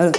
Alors,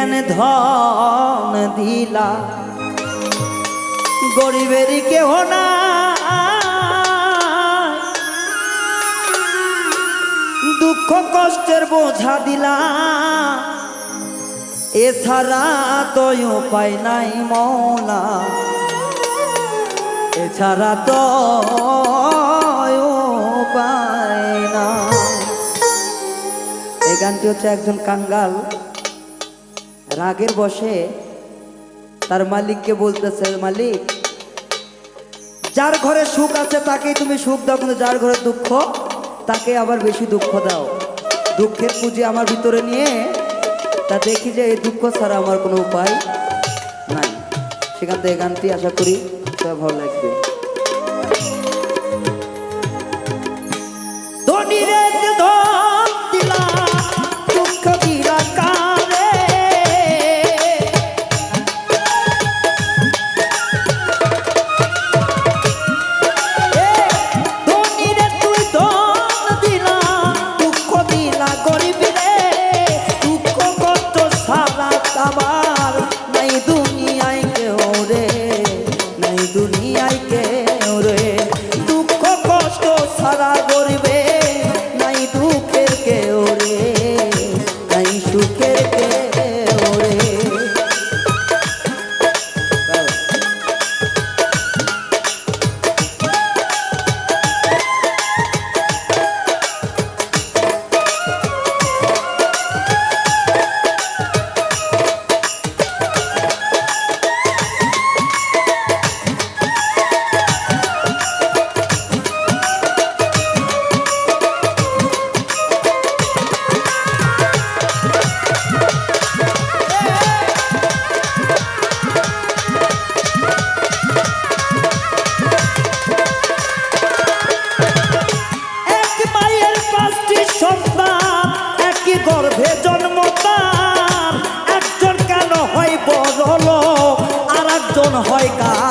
কেন ধন দিলা। গরিবের কেহ না দুঃখ, কষ্টের বোঝা দিলা। এছাড়া তো উপায় নাই মৌলা। এছাড়া তো উপায় না এই গানটি হচ্ছে একজন কাঙ্গাল। রাগের বসে তার মালিককে বলতেছে, মালিক, যার ঘরে সুখ আছে তাকেই তুমি সুখ দাও, কিন্তু যার ঘরে দুঃখ, তাকে আবার বেশি দুঃখ দাও। দুঃখের পুঁজি আমার ভিতরে নিয়ে, তা দেখি যে এই দুঃখ ছাড়া আমার কোনো উপায় নাই। সেখান থেকে গানটি আশা করি ভালো লাগবে। ধন আর হয় গাঙ্গা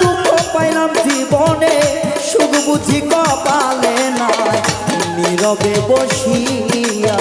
দুঃখ পাইলাম জীবনে সুখ বুঝি কপালে নাই। নীরবে বসিয়া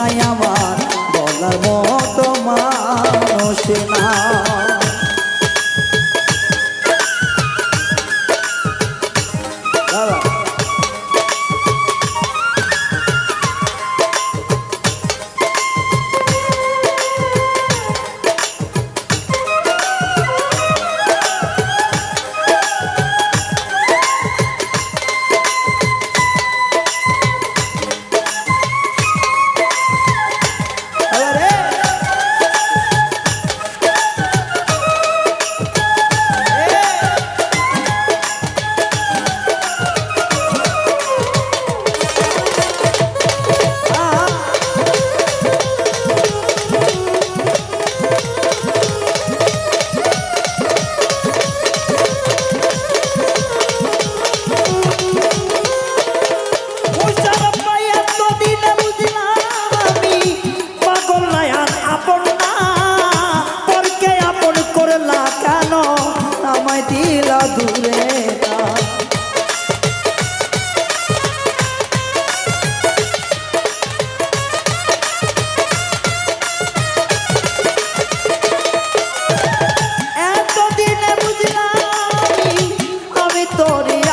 নাই আমার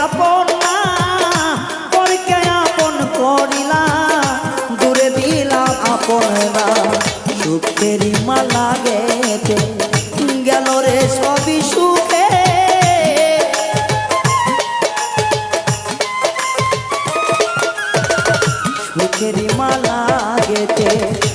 আপন না পরকে আপন করিলা দূরে দিলা আপন না সুখেরই মালা গেতে মালা গেতে